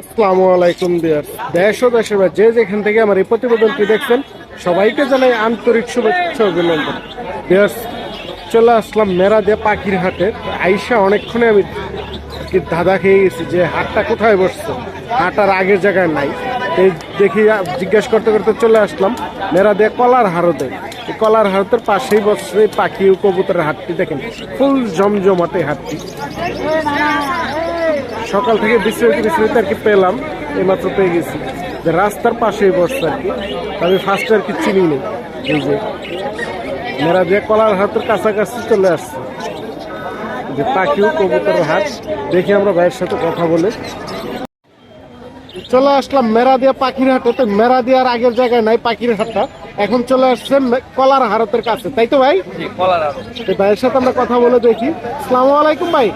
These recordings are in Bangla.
আসসালামু যে যেখান থেকে আমার এই প্রতিবেদনটি দেখছেন, সবাইকে জানাই আন্তরিক অভিনন্দন। চলে আসলাম দিয়ে পাখির হাটে। আইসা অনেকক্ষণে আমি খেয়ে গেছি যে কোথায় বসছে? হাটার আগের জায়গায় নাই। এই দেখি জিজ্ঞেস করতে করতে চলে আসলাম মেরা দিয়ে কলার হারতে এই কলার হারতের পাশেই বসছে পাখি কবুতরের হাটটি। দেখেন, ফুল জমজমাটে হাটটি। সকাল থেকে বিস্তারিত বিস্তারিত আর কি পেলাম, এইমাত্র পেয়ে গেছি। যে রাস্তার পাশে বসছে আর কি। আমি ফার্স্টে আর কি চিনি নেই। এই যে মেরা দিয়ে কলার হাতের কাছাকাছি চলে আসছে। যে পাখিও কবুতরের হাত। দেখি আমরা ভাইয়ের সাথে কথা বলে। চলে আসলাম মেরা দিয়া পাখির হাটে তো মেরা দিয়ার আগের জায়গায় নাই পাখির হাটটা এখন চলে আসছে কলার হারতের কাছে। তাই তো ভাই? কলার ভাইয়ের সাথে আমরা কথা বলে দেখি। সালামু আলাইকুম ভাই।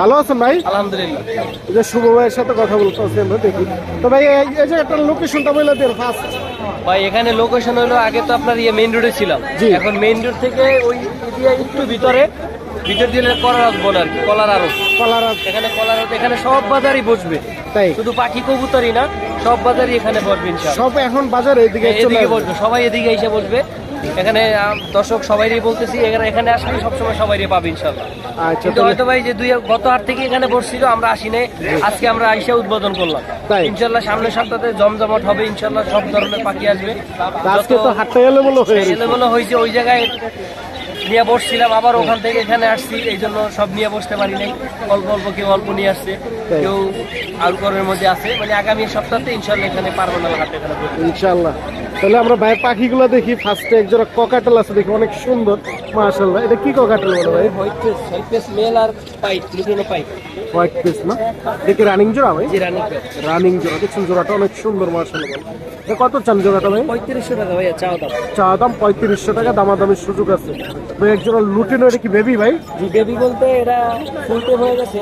ভালো আছেন ভাই? আলহামদুলিল্লাহ। যে শুভ ভাইয়ের সাথে কথা বলতে আমরা দেখি। তো ভাই এই এই যে একটা লোকেশনটা বলে দেন ফার্স্ট ভাই এখানে লোকেশন হলো আগে তো আপনার ইয়ে মেইন রোডে ছিলাম। এখন মেইন রোড থেকে ওই একটু ভিতরে ভিতর দিলে কলার বলে আর কি কলার আরও। কলার এখানে কলার এখানে সব বাজারই বসবে। তাই? শুধু পাখি কবুতরই না সব বাজারই এখানে বসবে সব এখন বাজার এইদিকে চলে এদিকে বসবে সবাই এদিকে এসে বসবে। এখানে দর্শক সবাইরই বলতেছি এখানে এখানে আসলে সবসময় সবাইরই পাবে ইনশাল্লাহ আচ্ছা কিন্তু হয়তো ভাই যে দুই গত হাট থেকে এখানে বসছিল আমরা আসি নাই। আজকে আমরা আইসা উদ্বোধন করলাম। ইনশাল্লাহ সামনের সপ্তাহে জমজমাট হবে ইনশাল্লাহ সব ধরনের পাখি আসবে। আজকে তো হাটটা এলোমেলো হয়েছে ওই জায়গায় নিয়ে বসছিলাম আবার ওখান থেকে এখানে আসছি এই জন্য সব নিয়ে বসতে পারি নাই। অল্প অল্প কেউ অল্প নিয়ে আসছে কেউ আলকরের মধ্যে আছে মানে আগামী সপ্তাহে ইনশাল্লাহ এখানে পারব না হাতে এখানে ইনশাল্লাহ তাহলে আমরা ভাই পাখিগুলো দেখি ফার্স্টে একজন ককাটেল আছে দেখি অনেক সুন্দর মাশাল্লাহ এটা কি ককাটেল বলো ভাই? মেল আর পাইপ দুটো পাইট হোয়াইট পিস না? দেখি রানিং জোড়া ভাই। রানিং রানিং জোড়া। দেখছেন জোড়াটা অনেক সুন্দর মাশাল্লাহ কত চান জোড়াটা ভাই? পঁয়ত্রিশশো টাকা ভাইয়া চাও দাম। চা দাম পঁয়ত্রিশশো টাকা দামাদামির সুযোগ আছে। ভাই এক জোড়া লুটিনো এটা কি বেবি ভাই? জি বেবি বলতে এরা ফুল টেম হয়ে গেছে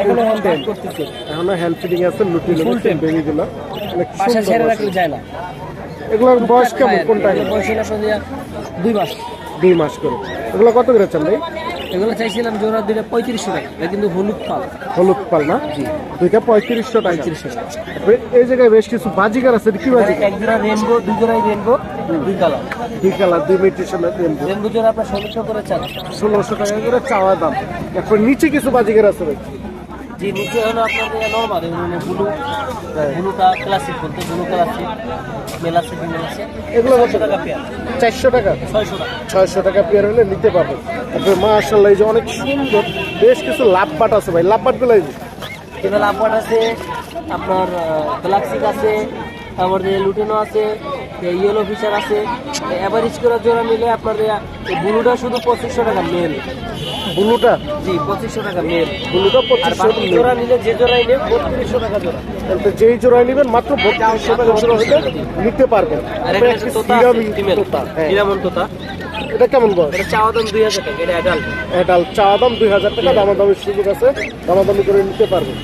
এখনও হ্যান্ড টাইম করতেছে। এখনও হ্যান্ড ফিটিং আছে লুটিনো Full time. বেবি অনেক বাসা ছেড়ে রাখলে যায় না। এগুলোর বয়স কেমন কোনটা? বয়স হলো দুই মাস। দুই মাস করে। এগুলো কত করে চান ভাই? এগুলো চাইছিলাম জোড়া দুইটা পঁয়ত্রিশশো টাকা। এটা কিন্তু হলুদ পাল। হলুদ পাল না? দুইটা পঁয়ত্রিশশো পঁয়ত্রিশশো টাকা। এই জায়গায় বেশ কিছু বাজিকার আছে কি বাজি এক জোড়া রেনবো দুই জোড়াই রেনবো দুই কালার দুই কালার দুই মিউটেশনের রেনবো রেনবো জোড়া আপনার ষোলোশো করে চাওয়া। ষোলোশো টাকা করে চাওয়া দাম। এখন নিচে কিছু বাজিকার আছে ভাই। যে নিচে হলো আপনাদের নর্মাল ব্লু ব্লুটা ক্লাসিক বলতে ব্লু ক্লাসিক মেল আছে। ফিমেল এগুলো কত? টাকা পেয়ার চারশো টাকা? ছয়শো টাকা। ছয়শো টাকা পেয়ার হলে নিতে পারবেন। তারপরে মাশাল্লাহ এই যে অনেক সুন্দর বেশ কিছু লাভপাট আছে ভাই। লাভপাটগুলো এই যে। আপওয়ার্ড আছে আপনার ক্লাসিক আছে তারপরে লুটেনো আছে ইয়েলো ফিচার আছে অ্যাভারেজ করে জোড়া মিলে আপনার ব্লুটা শুধু পঁচিশশো টাকা মেল ব্লুটা? জি পঁচিশশো টাকা মেল ব্লুটা পঁচিশশো জোড়া নিলে যে জোড়াই নেন বত্রিশশো টাকা জোড়া। যেই জোড়ায় নেবেন মাত্র বত্রিশশো টাকা জোড়া নিতে পারবেন। আর তোতা ফিমেল হ্যাঁ। হিরামন তোতা। এটা কেমন বয়স? এটা চাওয়া দাম দুই হাজার টাকা এটা অ্যাডাল্ট চা দাম দুই হাজার টাকা দামাদামির সুযোগ আছে দামাদামি করে নিতে পারবেন।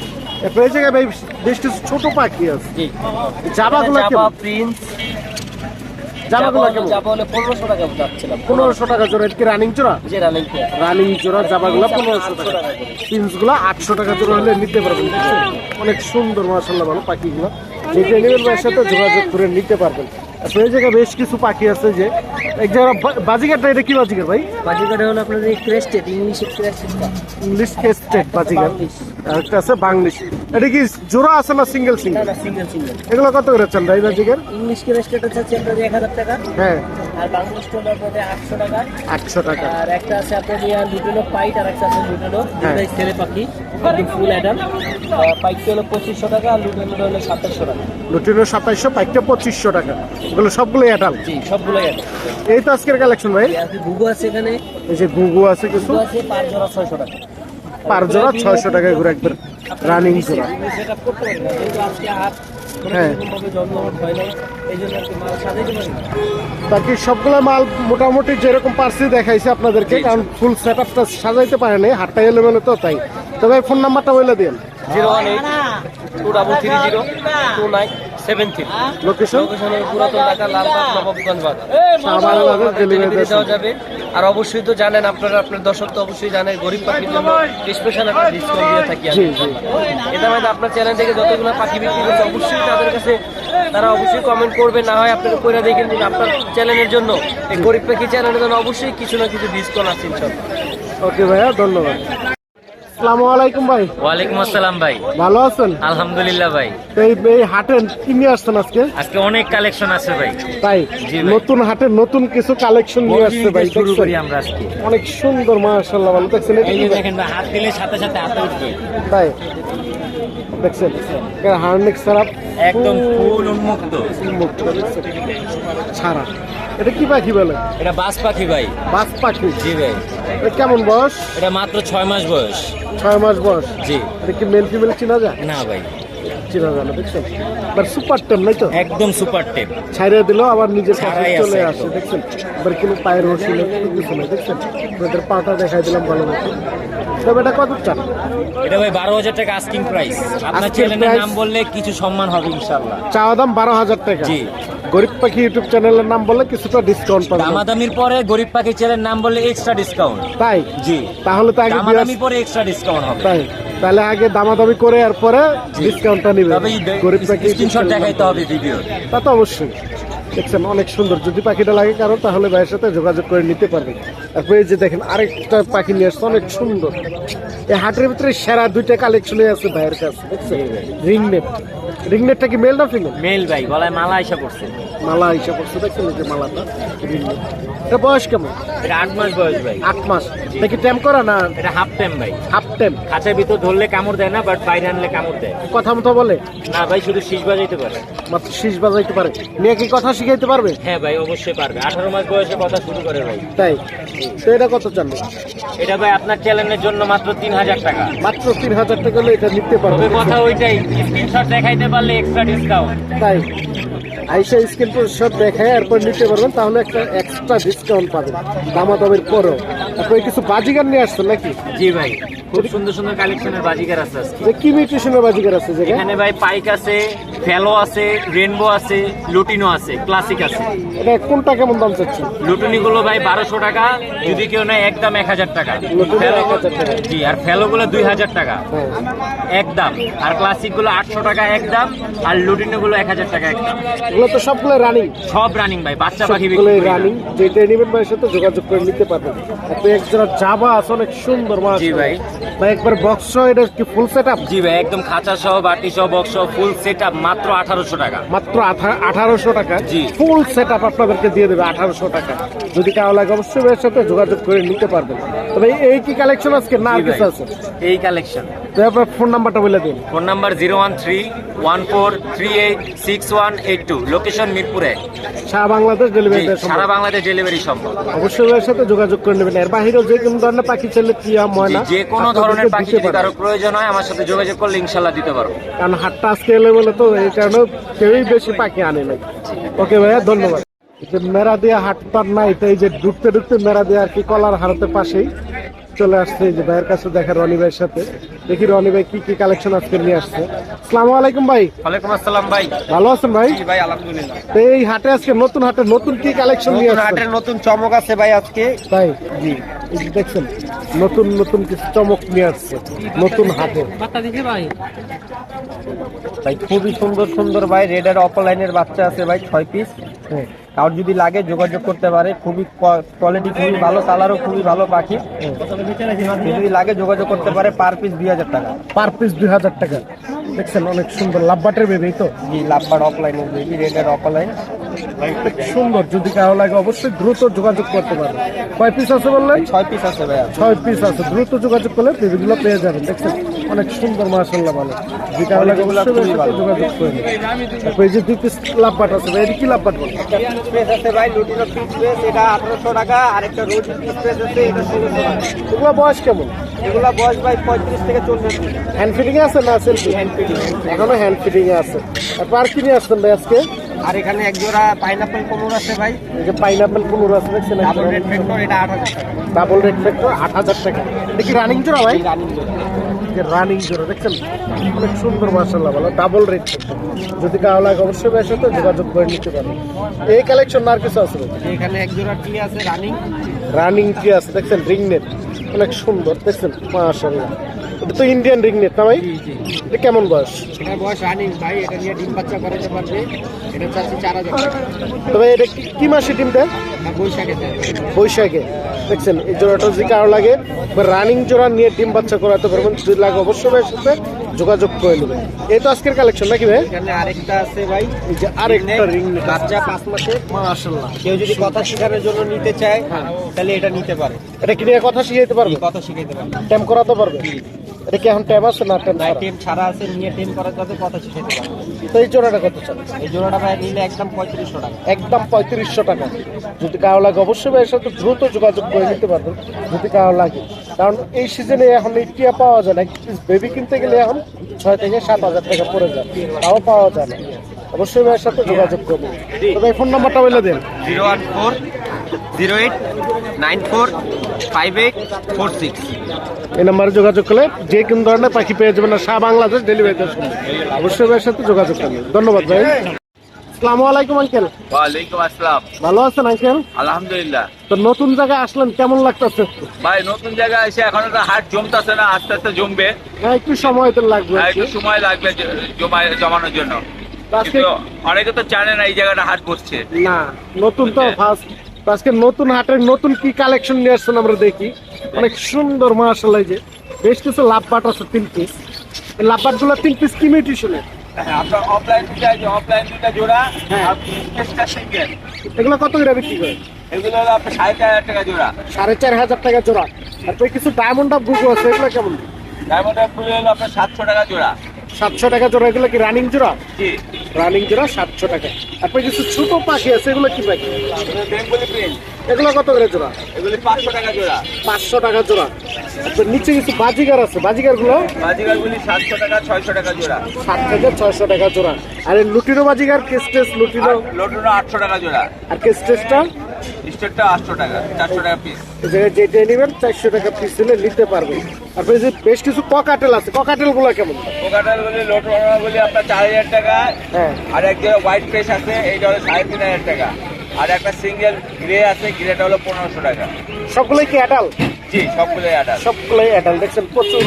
এরপরে এই জায়গায় ভাই বেশ কিছু ছোট পাখি আছে। জি। জাবাগুলো জাবা প্রিন্স। জাবাগুলো কেমন? জাবা হলে পনেরোশো টাকা যাচ্ছিলাম। পনেরোশো টাকা জোড়া এটা কি রানিং জোড়া? রানিং রানিং জোড়া। জাবাগুলো পনেরোশো টাকা। আটশো টাকা জোড়া হলে নিতে পারবেন। অনেক সুন্দর মাসাল্লাহ ভালো পাখিগুলো। নেবেন সাথে যোগাযোগ করে নিতে পারবেন। আসলে এই জায়গায় বেশ কিছু পাখি আছে যে এক জায়গায় বা- বাজিগারটা এটা কি বাজিগার ভাই? বাজিকাটা হলো আপনাদের ক্রেস্টেড ইংলিশে ক্রেস্টেডটা ইংলিশ কেস্টেড বাজিগার আর একটা আছে বাংলিশ। এটা কি জোড়া আছে না সিঙ্গেল সিঙ্গেল সিঙ্গেল সিঙ্গেল এগুলো কত করে চান ভাই বাজিগার ইংলিশ ক্রেস্টেড হচ্ছে আপনাদের এক হাজার টাকা। হ্যাঁ। আর বাংলিশ হলো আপনাদের আটশো টাকা। আটশো টাকা। আর একটা আছে আপনাদের ইয়ার লুটেনো পাইট আর একটা আছে হ্যাঁ। দুটাই ছেলে পাখি। একদম ফুল পাইটটা হলো পঁচিশশো টাকা আর হলো সাতাশশো টাকা। লুটিনো সাতাইশশো পাইকটা পঁচিশশো টাকা। এগুলো সবগুলো অ্যাডাল জি সবগুলোই এই তো আজকের কালেকশন ভাই। ঘুঘু আছে এখানে। এই যে গুগু আছে কিছু। আছে পাঁচ জোড়া ছয়শো টাকা। পার জোড়া ছয়শো টাকায় ঘুরে একবার রানিং জোড়া। হ্যাঁ। বাকি সবগুলো মাল মোটামুটি যেরকম পার্সি দেখাইছে আপনাদেরকে কারণ ফুল সেট আপটা সাজাইতে পারেনি হাটটা এলোমেলো তো তাই তবে ফোন নাম্বারটা বলে দিন zero one eight two double three zero two nine seven three. Location লোকেশনে পুরাতন ঢাকা লালবাগ নবাবগঞ্জ বাজার। ডেলিভারি ডেলিভারি দেওয়া যাবে। আর অবশ্যই তো জানেন আপনারা আপনার দর্শক তো অবশ্যই জানেন গরিব পাখির জন্য স্পেশাল একটা ডিসকাউন্ট দিয়ে থাকি এটা মানে আপনার চ্যানেল থেকে যতগুলো পাখি বিক্রি করছে অবশ্যই তাদের কাছে তারা অবশ্যই কমেন্ট করবে না হয় আপনারা কইরা দেখেন আপনার চ্যানেলের জন্য। এই গরিব পাখি চ্যানেলের জন্য অবশ্যই কিছু না কিছু ডিসকাউন্ট আছে ইনশাল্লাহ ওকে ভাইয়া ধন্যবাদ। আসসালামু আলাইকুম ভাই। ওয়ালাইকুম আসসালাম ভাই। ভালো আছেন? আলহামদুলিল্লাহ ভাই। তো এই এই হাটে কি নিয়ে আসছেন আজকে? আজকে অনেক কালেকশন আছে ভাই। তাই? নতুন হাটে নতুন কিছু কালেকশন নিয়ে আসছে ভাই শুরু করি আমরা আজকে। অনেক সুন্দর মাশাআল্লাহ ভালো দেখছেন? এই কি যে ভাই? দেখেন হাত দিলে সাথে সাথে হাতে উঠবে। তাই? দেখছেন? হার্নিক সারাপ একদম ফুল উন্মুক্ত। মুক্ত ছাড়া এটা কি পাখি বলে? এটা বাস পাখি ভাই। বাস পাখি। জি ভাই। এটা কেমন বয়স? এটা মাত্র ছয় মাস বয়স। ছয় মাস বয়স। জি। এটা কি মেল ফিমেল চিনা যায়? না ভাই। চিনা যায় না দেখছেন? এবার সুপার টেম নাই তো? একদম সুপার টেপ ছাইড়ে দিল আবার কাছে ছাড়াই চলে আসে দেখছেন? এবার কোনো পায়ের কোনো কিছু নেই দেখছেন? ওদের পাটা দেখাই দিলাম ভালো মতো। তবে এটা কত এটা ভাই বারো হাজার টাকা আস্কিং প্রাইস আপনার price? নাম বললে কিছু সম্মান হবে ইনশাল্লাহ চাওয়া দাম বারো হাজার টাকা। জি। গরিব পাখি ইউটিউব চ্যানেলের নাম বললে কিছুটা ডিসকাউন্ট পাবেন দামাদামির পরে গরিব পাখি চ্যানেলের নাম বললে এক্সট্রা ডিসকাউন্ট তাই? জি। তাহলে তো আগে দামাদামির পরে এক্সট্রা ডিসকাউন্ট হবে। তাই। তাহলে আগে দামাদামি করে আর পরে ডিসকাউন্টটা নিবে। তবে গরিব পাখি স্ক্রিনশট দেখাইতে হবে ভিডিও তা তো অবশ্যই। দেখছেন অনেক সুন্দর। যদি পাখিটা লাগে কারও তাহলে ভাইয়ের সাথে যোগাযোগ করে নিতে পারবেন। তারপরে এই যে দেখেন আরেকটা পাখি নিয়ে আসছে অনেক সুন্দর। এই হাটের ভিতরে সেরা দুইটা কালেকশনে আছে ভাইয়ের কাছে দেখছেন? রিংনেট রিংনেটটা কি মেল না ফিমেল মেল ভাই গলায় মালা এসে পড়ছে। মালা হিসাব করছে দেখছেন এই যে মালাটা? রিংনেট এটা বয়স কেমন? এটা আট মাস বয়স ভাই। আট মাস। এটা কি ট্যাম করা না এটা হাফ টাইম ভাই। হাফ টাইম খাঁচার ভিতর ধরলে কামড় দেয় না বাট বাইরে আনলে কামড় দেয়। কথা মতো বলে? না ভাই শুধু শীষ বাজাইতে পারে। মাত্র শীষ বাজাইতে পারে। নিয়ে কি কথা শিখাইতে পারবে? হ্যাঁ ভাই অবশ্যই পারবে। আঠারো মাস বয়সে কথা শুরু করে ভাই। তাই? তো এটা কত চান? এটা ভাই আপনার চ্যানেলের জন্য মাত্র তিন হাজার টাকা। মাত্র তিন হাজার টাকা হলে এটা নিতে পারবে। কথা ওইটাই স্ক্রিনশট দেখাইতে পারলে এক্সট্রা ডিসকাউন্ট তাই। আইসা স্ক্রিন সব দেখায় এরপর নিতে পারবেন তাহলে একটা এক্সট্রা ডিসকাউন্ট পাবেন দামাদামের পরেও। তারপরে কিছু বাজিগার নিয়ে আসছেন নাকি? জি ভাই খুব সুন্দর সুন্দর কালেকশনের বাজিকার আছে আজকে। কি মিউটেশনের বাজিগার আছে এখানে ভাই পাইক আছে ফেলো আছে রেনবো আছে লুটিনো আছে ক্লাসিক আছে। এটা কোনটা কেমন দাম চাচ্ছেন? লুটুনি গুলো ভাই বারোশো টাকা যদি কেউ নেয় একদম এক হাজার টাকা। লুটুনি ফেলো- 1000 টাকা। জি আর ফেলো গুলো দুই হাজার টাকা। হ্যাঁ। একদম। আর ক্লাসিকগুলো আটশো টাকা একদম আর লুটিনো গুলো এক হাজার টাকা একদম। এগুলো তো সবগুলো রানিং সব রানিং ভাই বাচ্চা পাখি। রানিং যেটা নেবেন ভাইয়ের সাথে যোগাযোগ করে নিতে পারবেন। এক জোড়া জাবা আছে অনেক সুন্দর মাছ। জি ভাই। ভাই একবার বক্স এটা কি ফুল সেট আপ জি ভাই একদম খাঁচা সহ বাটি সহ বক্স সহ ফুল সেট মাত্র আঠারোশো টাকা। মাত্র আঠারোশো টাকা? জি। ফুল সেট আপ আপনাদেরকে দিয়ে দেবে আঠারোশো টাকা। যদি কারও লাগে অবশ্যই এর সাথে যোগাযোগ করে নিতে পারবেন। তবে এই কি কালেকশন আজকে? না আর কিছু আছে? এই কালেকশন তো আপনার ফোন নাম্বারটা বলে দিন। Phone number zero one three one four three eight six one eight two location মিরপুরে। সারা বাংলাদেশ ডেলিভারি সারা বাংলাদেশ ডেলিভারি সম্ভব। অবশ্যই ভাইয়ের সাথে যোগাযোগ করে নেবেন। এর বাহিরেও যে কোনো ধরনের পাখি টিয়া ময়না যে কোনো ধরনের পাখি যদি কারও প্রয়োজন হয় আমার সাথে যোগাযোগ করলে ইনশাল্লাহ দিতে পারব। কারণ হাটটা আজকে এলে বলে তো এই কারণে কেউই বেশি পাখি আনে নাই। ওকে ভাইয়া ধন্যবাদ। যে মেরা দিয়া হাট পার নাই তো এই যে ঢুকতে ঢুকতে মেরা দিয়া আর কি কলার হারতের পাশেই চলে আসছে। এই যে ভাইয়ের কাছে দেখা রনি ভাইয়ের সাথে। দেখি রনি ভাই কি কি কালেকশন আজকে নিয়ে আসছে। আসসালামু আলাইকুম ভাই। ওয়ালাইকুম আসসালাম ভাই। ভালো আছেন ভাই? ভাই আলহামদুলিল্লাহ। তো এই হাটে আজকে নতুন হাটে নতুন কি কালেকশন নিয়ে আসছেন? নতুন চমক আছে ভাই আজকে। তাই? জি। দেখছেন নতুন নতুন কিছু চমক নিয়ে আসছে নতুন হাটে। ভাই। খুবই সুন্দর সুন্দর ভাই রেডার অফলাইনের বাচ্চা আছে ভাই ছয় পিস হ্যাঁ। কারোর যদি লাগে যোগাযোগ করতে পারে, খুবই কোয়ালিটি খুবই ভালো কালারও খুবই ভালো পাখি। যদি লাগে যোগাযোগ করতে পারে পার পিস দুই হাজার টাকা। পার পিস দুই হাজার টাকা। দেখছেন অনেক সুন্দর লাভবাটের বেবি তো? জি লাভবার অফলাইনের বেবি রেডার অফলাইন সুন্দর যদি কারও লাগে অবশ্যই দ্রুত যোগাযোগ করতে পারবে কয় পিস আছে বললেন? ছয় পিস আছে ভাইয়া। ছয় পিস আছে দ্রুত যোগাযোগ করলে বেবিগুলো পেয়ে যাবেন দেখছেন? অনেক সুন্দর মাসাল্লাহ ভালো। যদি কারও লাগে অবশ্যই যোগাযোগ করে নেবেন এই যে দুই পিস লাভবাট আছে ভাই এটা কি লাভবাট বলে? স্পেস আছে ভাই লুটিনো পিস স্পেস এটা আঠারোশো টাকা আর একটা রোজি স্পেস আছে এটা ষোলোশো টাকা। এগুলো বয়স কেমন? এগুলা বয়স ভাই পঁয়ত্রিশ থেকে চল্লিশ। হ্যান্ড ফিটিং আছে না সেলফি হ্যান্ড ফিটিং এখনও হ্যান্ড ফিটিং আছে। আর কি নিয়ে আসছেন ভাই আজকে? আর এখানে এক জোড়া পাইনাপেল কোমর আছে ভাই। এই যে পাইনাপেল কুমুর আছে দেখছেন ডাবল রেড ফ্যাক্টর এটা আট হাজার টাকা। ডাবল রেড ফ্যাক্টর আট হাজার টাকা। এটা কি রানিং জোড়া ভাই? রানিং জোড়া? যে রানিং জোড়া দেখছেন? অনেক সুন্দর মার্শাল্লাহ ভালো। ডাবল রেট যদি কারও লাগে অবশ্যই বেশ হতো যোগাযোগ করে নিতে পারেন। এই কালেকশন আর কিছু আছে? এখানে এক জোড়া টি আছে? রানিং রানিং কি আছে? দেখছেন রিং নেট অনেক সুন্দর দেখছেন? মাশাআল্লাহ। এটা তো ইন্ডিয়ান রিং নেট না ভাই? এটা কেমন বয়স? এটা বয়স রানিং ভাই এটা নিয়ে ডিম বাচ্চা করাতে পারবে। এটা চাচ্ছি তবে এটা কি- মাসে ডিম দেয় বৈশাখে দেয় বৈশাখে। দেখছেন এই জোড়াটা যদি কারও লাগে রানিং জোড়া নিয়ে ডিম বাচ্চা করাতে পারবেন। যদি লাগে অবশ্যই সাথে। যোগাযোগ করে নেবেন এই তো আজকের কালেকশন নাকি ভাই? এখানে আরেকটা আছে ভাই। এই যে আরেকটা রিং বাচ্চা পাঁচ মাসে। মাশাল্লাহ কেউ যদি কথা শেখানোর জন্য নিতে চায় তাহলে এটা নিতে পারে। এটা কি নিয়ে কথা শিখাইতে পারবে? কথা শিখাইতে পারে ট্যাম করাতে পারবে? এটা কি এখন ট্যাম আছে না ট্যাম নাই টেম ছাড়া আছে নিয়ে টেম করার যাতে কথা শিখাইতে পারে তো এই জোড়াটা কত চান? এই জোড়াটা ভাই নিলে একদম পঁয়ত্রিশশো টাকা। একদম পঁয়ত্রিশশো টাকা। যদি কারও লাগে অবশ্যই ভাইয়ের সাথে দ্রুত যোগাযোগ করে নিতে পারবেন। যদি কারও লাগে। কারণ এই সিজনে এখন এই টিয়া পাওয়া যায় না। বেবি কিনতে গেলে এখন ছয় থেকে সাত হাজার টাকা পড়ে যায়। তাও পাওয়া যায় না। অবশ্যই ভাইয়ের সাথে যোগাযোগ করব তবে ফোন নাম্বারটা বলে দেন। Zero one four zero eight nine four five eight four six. এই নাম্বারে যোগাযোগ করলে যে কোন ধরনের পাখি পেয়ে যাবেন। না সারা বাংলাদেশ ডেলিভারি অবশ্যই ভাইয়ের সাথে যোগাযোগ করবেন ধন্যবাদ ভাই। আসসালামু আলাইকুম আঙ্কেল। ওয়ালাইকুম আসসালাম। ভালো আছেন আঙ্কেল? আলহামদুলিল্লাহ। তো নতুন জায়গায় আসলেন কেমন লাগতেছে? ভাই নতুন জায়গায় এসে এখনও তো হাট জমতেছে না আস্তে আস্তে জমবে। হ্যাঁ একটু সময় তো লাগবে কি। একটু সময় লাগবে জমানোর জন্য। অনেকে তো জানে না এই জায়গাটা হাট বসছে না নতুন তো ফার্স্ট আজকে নতুন হাটের নতুন কি কালেকশন নিয়ে আসছেন আমরা দেখি। অনেক সুন্দর মার্শাল্লাহ যে। বেশ কিছু লাভ বাট আছে তিন পিস লাভ বাটগুলো তিন পিস কি মিউটিশনের? আপনার অফলাইন দুটা অফলাইন দুটা জোড়া হ্যাঁ। আর কেসটা সিঙ্গেল এগুলো কত করে বিক্রি করে? এগুলো হলো আপনার সাড়ে চার হাজার টাকা জোড়া। সাড়ে চার হাজার টাকা জোড়া। তারপরে কিছু ডায়মন্ড অফ গুগো আছে এগুলো কেমন? ডায়মন্ড ফুল হলো আপনার সাতশো টাকা জোড়া। সাতশো টাকা জোড়া এগুলো কি রানিং জোড়া? রানিং জোড়া সাতশো টাকা। তারপরে কিছু ছোট পাখি আছে এগুলো কি পাখি? এগুলো কত করে জোড়া? এগুলি পাঁচশো টাকা জোড়া। পাঁচশো টাকা জোড়া। তারপর নিচে কিছু বাজিগার আছে বাজিগারগুলো বাজিগারগুলি সাতশো টাকা ছয়শো টাকা জোড়া। সাত থেকে ছয়শো টাকা জোড়া। আর লুটিনো বাজিগার কেস্টেস লুটিনো? আর আটশো টাকা জোড়া। আর কেস্টেসটা স্টেটটা আটশো টাকা চারশো টাকা পিস যেটা নেবেন চারশো টাকা পিস দিলে নিতে পারবেন। তারপরে যে বেশ কিছু ককাটেল আছে। ককাটেলগুলো কেমন পোকাটালগুলি লোটুনোগুলি আপনার চার হাজার টাকা। হ্যাঁ। আর এক জায়গায় হোয়াইট ফেস আছে এইটা হলো সাড়ে তিন হাজার টাকা। আর একটা সিঙ্গেল গ্রে আছে গ্রেটা হলো পনেরোশো টাকা। সবগুলোই কি অ্যাডাল জি সবগুলোই আটার সবগুলোই অ্যাডাল দেখছেন প্রচুর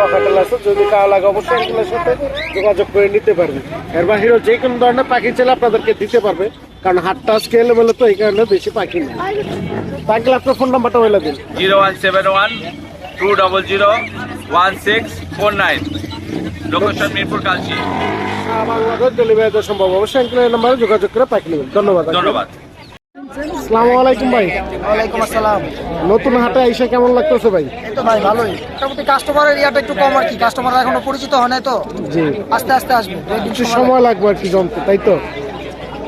ককাটেল আছে। যদি কারও লাগে অবশ্যই এগুলোর সাথে যোগাযোগ করে নিতে পারবে। এর বাহিরেও যে কোনো ধরনের পাখি চাইলে আপনাদেরকে দিতে পারবে। কারণ হাতটা আজকে এলোমেলো তো এই কারণে বেশি পাখি নেই। তাহলে আপনার ফোন নাম্বারটা বলে দিন। Zero one seven one two double zero one six four nine. Location Mirpur Kalshi. Bangladesh delivery দেওয়া সম্ভব। অবশ্যই নাম্বারে যোগাযোগ করে পাখি নেবেন। ধন্যবাদ। ধন্যবাদ। আসসালামু আলাইকুম ভাই। ওয়ালাইকুম আসসালাম। নতুন হাটে আইসা কেমন লাগতেছে ভাই? তো ভাই ভালোই। মোটামুটি কাস্টমারের ইয়াটা একটু কম আর কি। এখনও পরিচিত হয় নাই তো। জি। আস্তে আস্তে আসবে। একটু সময় লাগবে। আর কি জমতে তাই তো?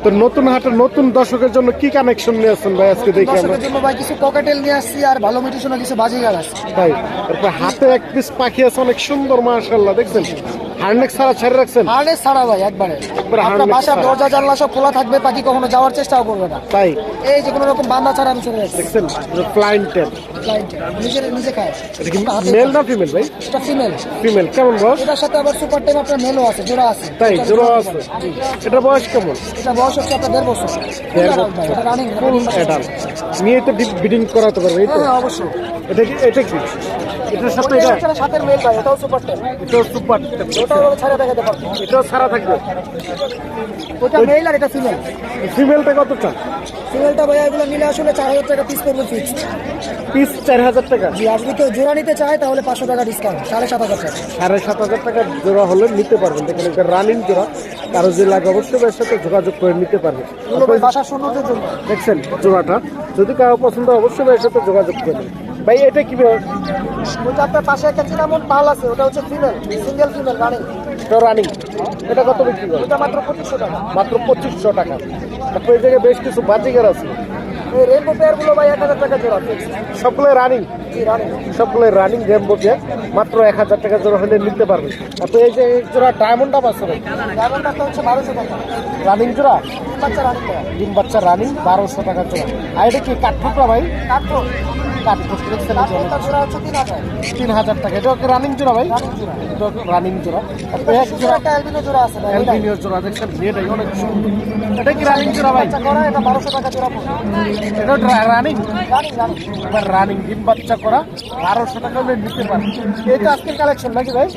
তো নতুন হাটে নতুন দর্শকের জন্য কি কানেকশন নিয়ে আসছেন ভাই আজকে। দেখি আমরা? জন্য ভাই কিছু পকেটেল নিয়ে আসছি আর ভালো মিটিশনে কিছু বাজিগার আছে। তাই তারপর হাতে এক পিস পাখি আছে অনেক সুন্দর মাশাআল্লাহ দেখছেন? হার্নেক ছাড়া ছেড়ে রাখছেন? হার্ডে ছাড়া ভাই একবারে। আপনার বাসার দরজা জানলা সব খোলা থাকবে পাখি কখনো যাওয়ার চেষ্টাও করবে না। তাই? এই যে কোনো রকম বান্ধা ছাড়া আমি চলে যাচ্ছি। দেখছেন ফ্লাইন টেপ ক্লায়েন্টে নিজের নিজে খায়। মেল না ফিমেল ভাই? এটা ফিমেল ফিমেল কেমন বয়স? এটার সাথে আবার সুপার টেন আপনার মেলও আছে জোড়া আছে। তাই জোড়া আছে। এটা বয়স কেমন? এটা বয়স হচ্ছে আপনার দেড় বছর। এটা রানিং ফুল অ্যাডাল নিয়ে তো বিডিং করাতে পারবে হ্যাঁ অবশ্যই। এটা কি এটা কি? এটার সাথে এটা? সাতের মেল ভাই ওটাও সুপার টেন এটাও সুপার ওটাও আমি ছাড়া দেখাতে পারব। এটাও সারা থাকবে? ওটা মেল আর এটা ফিমেল ফিমেলটা কত চান? ফিমেলটা ভাইয়া এগুলো মিলে আসলে চার হাজার টাকা পিস করবে ফিক্স পিস চার হাজার টাকা? জি আর যদি কেউ জোড়া নিতে চায় তাহলে পাঁচশো টাকা ডিসকাউন্ট সাড়ে সাত হাজার টাকা। সাড়ে সাত হাজার টাকা জোড়া হলে নিতে পারবেন। দেখেন এটা রানিং জোড়া। কারও যে লাগে অবশ্যই এর সাথে যোগাযোগ করে নিতে পারবে ভাই বাসার জন্য। দেখছেন জোড়াটা? যদি কারও পছন্দ অবশ্যই এর সাথে যোগাযোগ করবেন। ভাই এটা কি? ওইটা আপনার পাশে একটা চিনামন পাল আছে ওটা হচ্ছে ফিমেল সিঙ্গেল ফিমেল রানিং এটা রানিং এটা কত বিক্রি করে? ওটা মাত্র পঁচিশশো টাকা। মাত্র পঁচিশশো টাকা। তারপর এই জায়গায় বেশ কিছু বাজিকার আছে। এই রেনবো পেয়ারগুলো ভাই এক হাজার টাকা জোড়া সবগুলো রানিং সবগুলো রানিং রেমবো দিয়ে মাত্র এক হাজার টাকা জোড়া হলে নিতে পারবে। তারপর এই যে জোড়া ডায়মন্ড আপ আছে ডায়মন্ডটা তো হচ্ছে বারোশো টাকা। রানিং জোড়া? বাচ্চা রানিং ডিম বাচ্চা রানিং বারোশো টাকা জোড়া। আর এটা কি কাঠঠোকরা ভাই? কাঠো একটা জোড়া হচ্ছে তিন হাজার। টাকা। এটা রানিং জোড়া ভাই? রানিং জোড়া। এক জোড়া? জোড়া একটা অ্যালবিনো জোড়া আছে জোড়া দেখছেন? এটাই অনেক সুন্দর। এটা কি রানিং জোড়া ভাই? এটা বারোশো টাকা জোড়া এটা রানিং এবার রানিং ডিম বাচ্চা করা বারোশো টাকা হলে নিতে পারেন এই তো আজকের কালেকশন নাকি ভাই?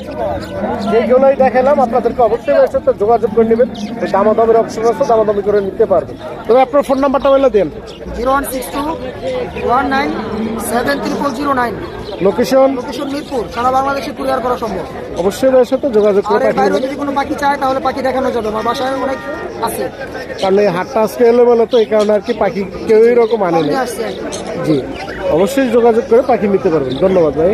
যেগুলোই দেখালাম আপনাদেরকে অবশ্যই ভাইয়ের সাথে যোগাযোগ করে নেবেন। দামাদামের অপশন আছে দামাদামি করে নিতে পারবেন। তবে আপনার ফোন নাম্বারটা বলে দেন। Zero one six two one nine seven triple zero nine location location Mirpur সারা বাংলাদেশে কুরিয়ার করা সম্ভব। অবশ্যই সাথে যোগাযোগ আর করে এর বাইরে দেবেন। যদি কোনো পাখি চায় তাহলে পাখি দেখানো যাবে। আমার বাসায় অনেক আছে। তাহলে এই হাটটা আজকে এলো তো এই কারণে আর কি পাখি কেউই রকম আনে নিয়ে না আসছে। জি অবশ্যই যোগাযোগ করে পাখি নিতে পারবেন। ধন্যবাদ ভাই।